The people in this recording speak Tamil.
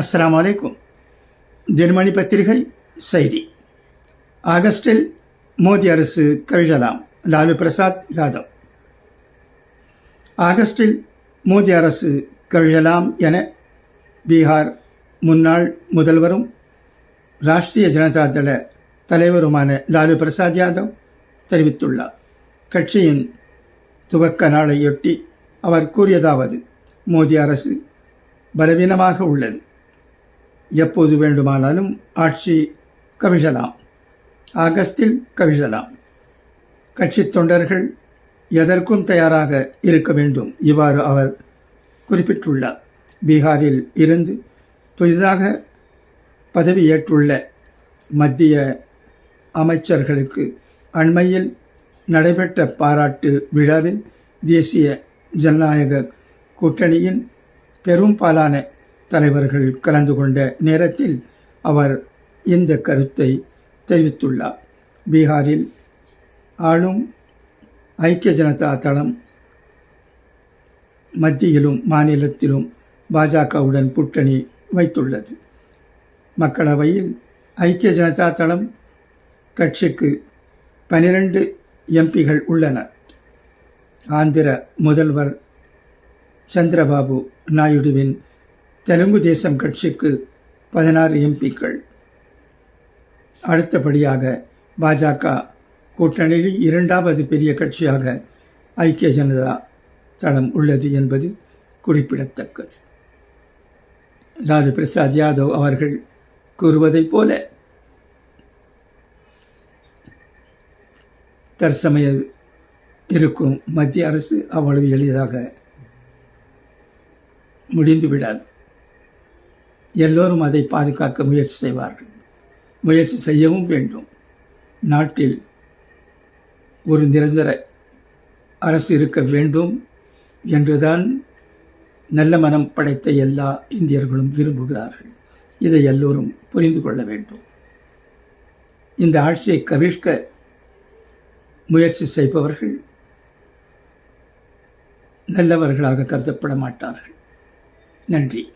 அஸ்லாம் வலைக்கும் தினமணி பத்திரிகை செய்தி. ஆகஸ்டில் மோடி அரசு கவிழலாம். லாலு பிரசாத் யாதவ். ஆகஸ்டில் மோடி அரசு கவிழலாம் என பீகார் முன்னாள் முதல்வரும் ராஷ்டிரிய ஜனதா தள தலைவருமான லாலு பிரசாத் யாதவ் தெரிவித்துள்ளார். கட்சியின் துவக்க நாளையொட்டி அவர் கூறியதாவது மோடி அரசு பலவீனமாக உள்ளது. எப்போது வேண்டுமானாலும் ஆட்சி கவிழலாம். ஆகஸ்டில் கவிழலாம். கட்சி தொண்டர்கள் எதற்கும் தயாராக இருக்க வேண்டும் இவ்வாறு அவர் குறிப்பிட்டுள்ளார். பீகாரில் இருந்து புதிதாக பதவியேற்றுள்ள மத்திய அமைச்சர்களுக்கு அண்மையில் நடைபெற்ற பாராட்டு விழாவில் தேசிய ஜனநாயக கூட்டணியின் பெரும்பாலான தலைவர்கள் கலந்து கொண்ட நேரத்தில் அவர் இந்த கருத்தை தெரிவித்துள்ளார். பீகாரில் ஆளும் ஐக்கிய ஜனதா தளம் மத்தியிலும் மாநிலத்திலும் பாஜகவுடன் கூட்டணி வைத்துள்ளது. மக்களவையில் ஐக்கிய ஜனதா தளம் கட்சிக்கு பனிரெண்டு எம்பிகள் உள்ளனர். ஆந்திர முதல்வர் சந்திரபாபு நாயுடுவின் தெலுங்கு தேசம் கட்சிக்கு பதினாறு எம்பிக்கள். அடுத்தபடியாக பாஜக கூட்டணியில் இரண்டாவது பெரிய கட்சியாக ஐக்கிய ஜனதா தளம் உள்ளது என்பது குறிப்பிடத்தக்கது. லாலு பிரசாத் யாதவ் அவர்கள் கூறுவதைப் போல தற்சமய இருக்கும் மத்திய அரசு அவ்வளவு எளிதாக முடிந்து விடாது எல்லோரும் அதை பாதுகாக்க முயற்சி செய்வார்கள். முயற்சி செய்யவும் வேண்டும். நாட்டில் ஒரு நிரந்தர அரசு இருக்க வேண்டும் என்றுதான் நல்ல மனம் படைத்த எல்லா இந்தியர்களும் விரும்புகிறார்கள். இதை எல்லோரும் புரிந்து கொள்ள வேண்டும். இந்த ஆட்சியை கவிழ்க்க முயற்சி செய்பவர்கள் நல்லவர்களாக கருதப்பட மாட்டார்கள். நன்றி.